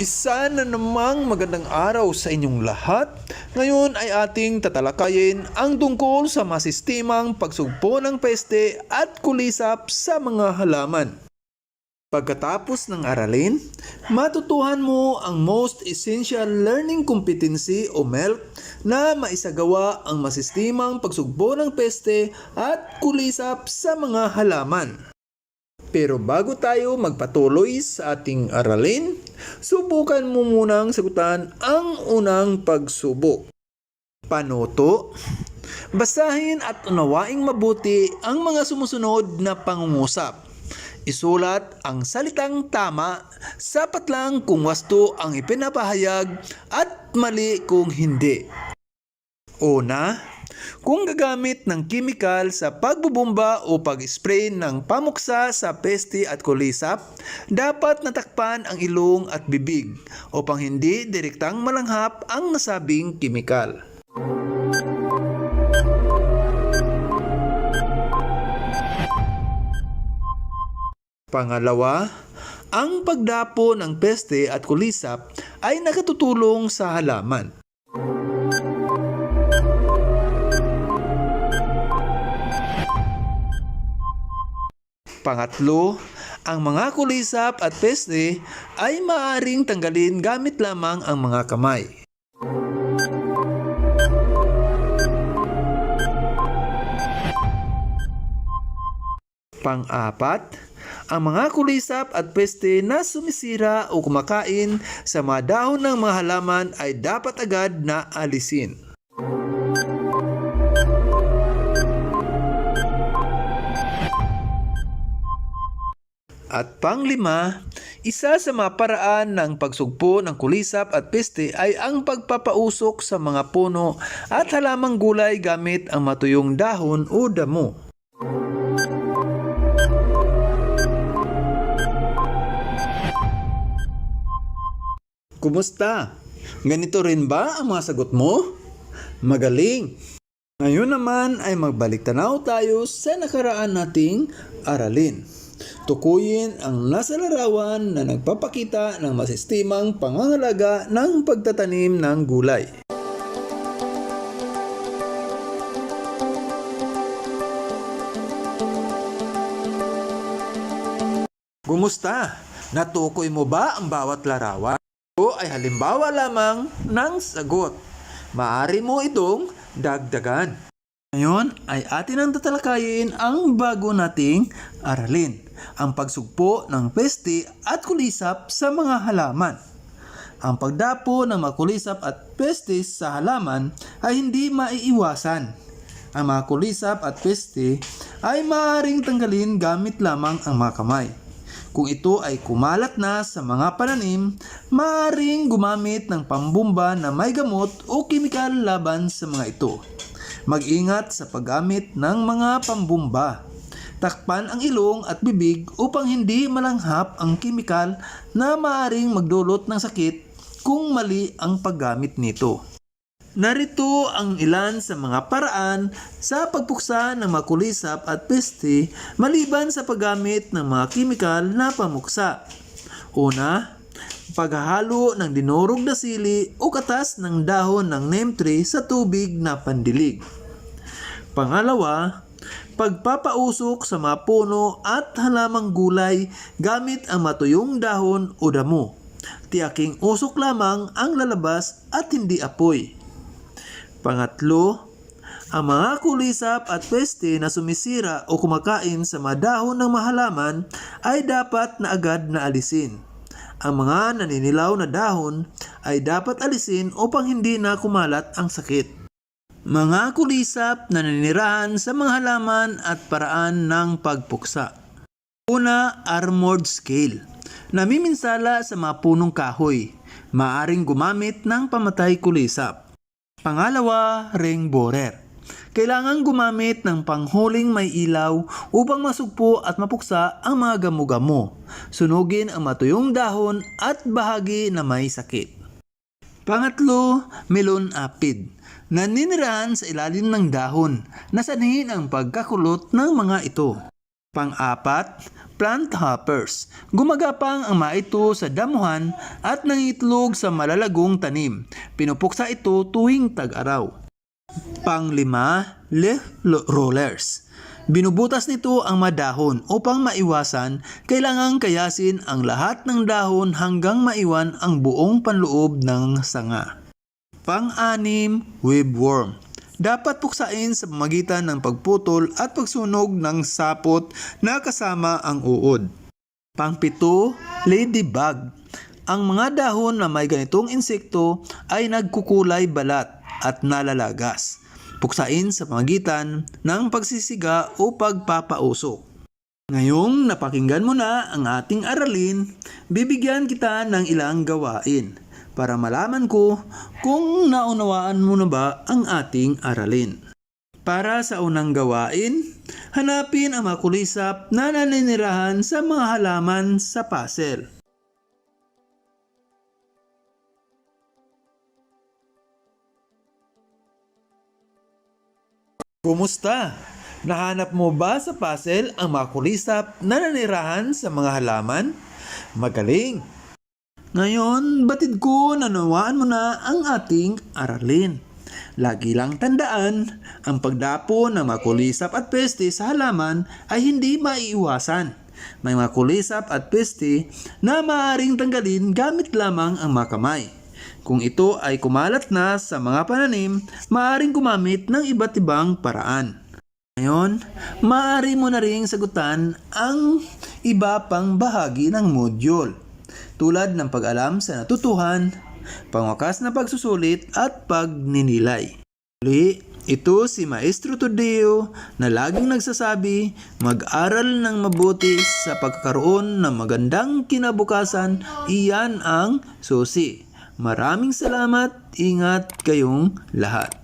Isa na namang magandang araw sa inyong lahat. Ngayon ay ating tatalakayin ang tungkol sa masistemang pagsugpo ng peste at kulisap sa mga halaman. Pagkatapos ng aralin, matutuhan mo ang most essential learning competency o MELC na maisagawa ang masistemang pagsugpo ng peste at kulisap sa mga halaman. Pero bago tayo magpatuloy sa ating aralin, subukan mo munang sagutan ang unang pagsubok. Panoto, basahin at unawaing mabuti ang mga sumusunod na pangungusap. Isulat ang salitang tama, sapat lang kung wasto ang ipinapahayag at mali kung hindi. Una, kung gagamit ng kimikal sa pagbubumba o pag-spray ng pamuksa sa peste at kulisap, dapat natakpan ang ilong at bibig upang hindi direktang malanghap ang nasabing kimikal. Pangalawa, ang pagdapo ng peste at kulisap ay nakatutulong sa halaman. Pangatlo, ang mga kulisap at peste ay maaaring tanggalin gamit lamang ang mga kamay. Pang-apat, ang mga kulisap at peste na sumisira o kumakain sa mga dahon ng mga halaman ay dapat agad na alisin. At panglima, isa sa mga paraan ng pagsugpo ng kulisap at peste ay ang pagpapausok sa mga puno at halamang gulay gamit ang matuyong dahon o damo. Kumusta? Ganito rin ba ang mga sagot mo? Magaling! Ngayon naman ay magbalik tanaw tayo sa nakaraan nating aralin. Tukuyin ang nasa larawan na nagpapakita ng masistimang pangangalaga ng pagtatanim ng gulay. Kumusta? Natukoy mo ba ang bawat larawan? Ito ay halimbawa lamang ng sagot. Maari mo itong dagdagan. Ngayon ay atin ang tatalakayin ang bago nating aralin, ang pagsugpo ng peste at kulisap sa mga halaman. Ang pagdapo ng mga kulisap at peste sa halaman ay hindi maiiwasan. Ang mga kulisap at peste ay maaaring tanggalin gamit lamang ang mga kamay. Kung ito ay kumalat na sa mga pananim, maaaring gumamit ng pambumba na may gamot o kimikal laban sa mga ito. Mag-ingat sa paggamit ng mga pambumba. Takpan ang ilong at bibig upang hindi malanghap ang kimikal na maaaring magdulot ng sakit kung mali ang paggamit nito. Narito ang ilan sa mga paraan sa pagpuksa ng mga kulisap at peste maliban sa paggamit ng mga kimikal na pamuksa. Una, paghahalo ng dinurog na sili o katas ng dahon ng neem tree sa tubig na pandilig. Pangalawa, pagpapausok sa mga puno at halamang gulay gamit ang matuyong dahon o damo. Tiyaking usok lamang ang lalabas at hindi apoy. Pangatlo, ang mga kulisap at peste na sumisira o kumakain sa mga dahon ng mahalaman ay dapat na agad na alisin. Ang mga naninilaw na dahon ay dapat alisin upang hindi na kumalat ang sakit. Mga kulisap na naninirahan sa mga halaman at paraan ng pagpuksa. Una, armored scale. Namiminsala sa mga punong kahoy. Maaring gumamit ng pamatay kulisap. Pangalawa, ring borer. Kailangan gumamit ng panghuling may ilaw upang masugpo at mapuksa ang mga gamo-gamo. Sunugin ang matuyong dahon at bahagi na may sakit. Pangatlo, melon apid. Naninirahan sa ilalim ng dahon, nasanhin ang pagkakulot ng mga ito. Pang-apat, plant hoppers. Gumagapang ang mga ito sa damuhan at nangitlog sa malalagong tanim. Pinupuksa ito tuwing tag-araw. Panglima, leaf rollers. Binubutas nito ang madahon upang maiwasan, kailangang kayasin ang lahat ng dahon hanggang maiwan ang buong panloob ng sanga. Pang-anim, webworm. Dapat puksain sa pamagitan ng pagputol at pagsunog ng sapot na kasama ang uod. Pang-pito, ladybug. Ang mga dahon na may ganitong insekto ay nagkukulay balat at nalalagas. Puksain sa pamagitan ng pagsisiga o pagpapausok. Ngayong napakinggan mo na ang ating aralin, bibigyan kita ng ilang gawain para malaman ko kung naunawaan mo na ba ang ating aralin. Para sa unang gawain, hanapin ang mga kulisap na naninirahan sa mga halaman sa puzzle. Kumusta? Nahanap mo ba sa puzzle ang mga kulisap na nanirahan sa mga halaman? Magaling! Ngayon, batid ko na nawaan mo na ang ating aralin. Lagi lang tandaan, ang pagdapo ng mga kulisap at peste sa halaman ay hindi maiiwasan. May mga kulisap at peste na maaaring tanggalin gamit lamang ang mga kamay. Kung ito ay kumalat na sa mga pananim, maaaring gumamit ng iba't ibang paraan. Ngayon, maaari mo na ring sagutan ang iba pang bahagi ng module tulad ng pag-alam sa natutuhan, pangwakas na pagsusulit at pagninilay. Muli, ito si Maestro Todeo na laging nagsasabi mag-aral ng mabuti sa pagkakaroon ng magandang kinabukasan, iyan ang susi. Maraming salamat, ingat kayong lahat.